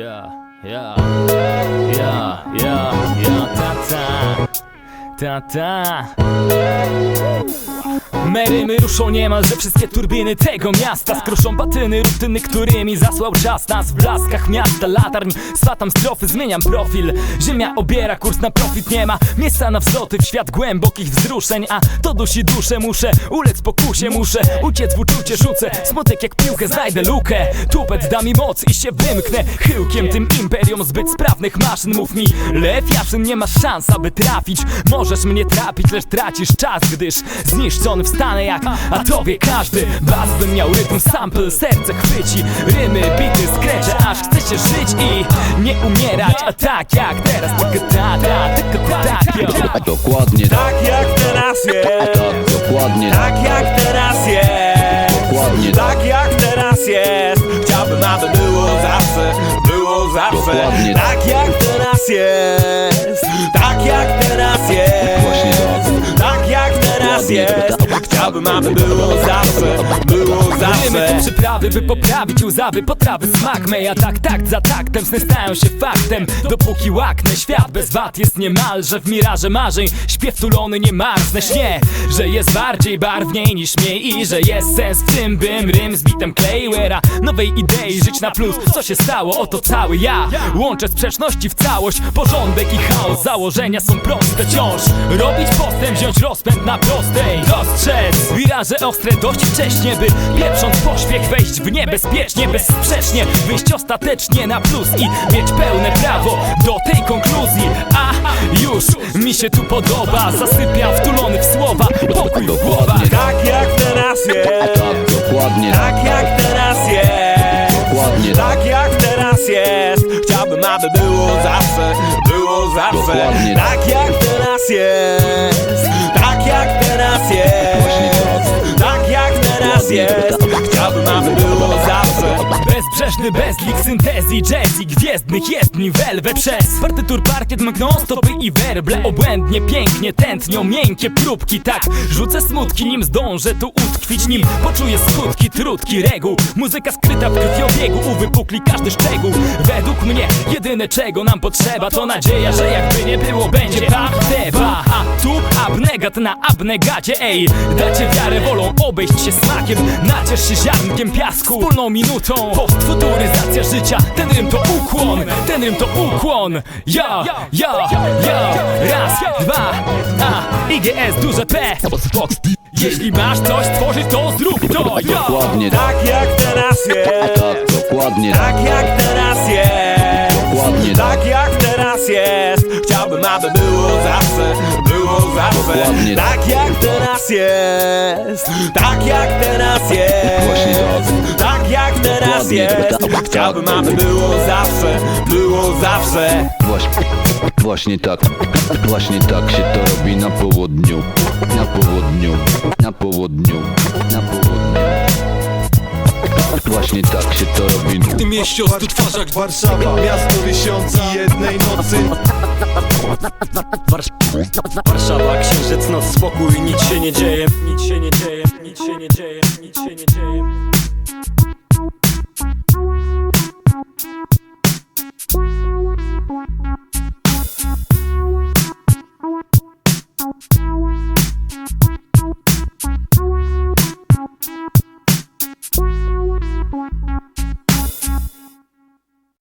Ja, ja, ja, ja, ta, ta, ta, ta. Merymy ruszą niemalże wszystkie turbiny tego miasta Skruszą batyny, rutyny, którymi zasłał czas nas W blaskach miasta, latarń, swatam strofy, zmieniam profil. Ziemia obiera kurs na profit, nie ma miejsca na wzloty W świat głębokich wzruszeń, a to dusi duszę Muszę ulec pokusie, muszę uciec w uczucie Rzucę smutek jak piłkę, znajdę lukę. Tupet da mi moc i się wymknę Chyłkiem tym imperium zbyt sprawnych maszyn. Mów mi, lew jaszyn, nie masz szans, aby trafić. Możesz mnie trapić, lecz tracisz czas Gdyż zniszczony wstanę jak A to wie każdy. Bas bym miał rytm, sample, serce chwyci. Rymy, bity, skrecze, aż chce się żyć I nie umierać, a tak jak teraz Tylko ta, ta, tylko tak, yo. Dokładnie. Tak, Tak jak teraz jest tak, dokładnie. Tak, Tak jak teraz jest. Dokładnie. Tak jak teraz jest. Chciałbym, aby było zawsze Było zawsze. Dokładnie. Tak jak teraz jest. Tak jak teraz Właśnie jest. Tak. Jak teraz jest Chciałbym, aby było zawsze Było zawsze. To przyprawy, by poprawić łzawy potrawy smak. Meja tak, takt za taktem, sny stają się faktem. Dopóki łaknę, świat bez wad jest niemalże W miraże marzeń, śpiew tulony nie marznę Śnie, że jest bardziej barwniej niż mniej I że jest sens w tym, bym rym z bitem kleił Era nowej idei, żyć na plus. Co się stało? Oto cały ja. Łączę sprzeczności w całość. Porządek i chaos, założenia są proste. Wciąż robić postęp, wziąć rozpęd na prostej. Dostrzec wiraże ostre dość wcześnie By pieprząc pośpiech wejść w niebezpiecznie Bezsprzecznie wyjść ostatecznie na plus I mieć pełne prawo do tej konkluzji. A już mi się tu podoba Zasypiam wtulony w słowa Pokój w głowach. Tak jak teraz jest. Tak, dokładnie. Tak, jak teraz jest. Dokładnie. Tak, Tak jak teraz jest. Chciałbym, aby było zawsze Było zawsze. Dokładnie. Tak jak teraz jest teraz jest Chciałbym, aby było zawsze Bezbrzeżny bezlik syntezji jazz i gwiezdnych jezdni welwę przez. Partytur parkiet mgną stopy i werble. Obłędnie, pięknie tętnią miękkie próbki. Tak rzucę smutki nim zdążę tu utkwić Nim poczuję skutki trudki reguł. Muzyka skryta w krwiobiegu uwypukli każdy szczegół. Według mnie jedyne czego nam potrzeba To nadzieja, że jakby nie było będzie Baba, a tu abnegat na abnegacie Ej, dacie wiarę wolą obejść się smakiem. Nacierz się ziarnkiem piasku. Wspólną minutą. Postfuturyzacja życia. Ten rym to ukłon. Ten rym to ukłon. Ja, ja, ja. Raz, dwa A, IGS, duże P. Jeśli masz coś stworzyć to zrób to. Ja. Dokładnie. Tak, Tak jak teraz jest. tak, dokładnie. Tak, Tak jak teraz aby było zawsze Było zawsze. Dokładnie Tak jak teraz jest Tak jak teraz Właśnie jest Tak jak teraz jest. tak. Chciałbym, aby było zawsze Było zawsze. Właśnie, właśnie tak, właśnie tak się to robi na południu, na południu, na południu, na południu. Właśnie tak się to robi. W tym mieście o stu twarzach Warszawa, miasto tysiąca i jednej nocy Warszawa, księżyc, noc, spokój, nic się nie dzieje Nic się nie dzieje, nic się nie dzieje, nic się nie dzieje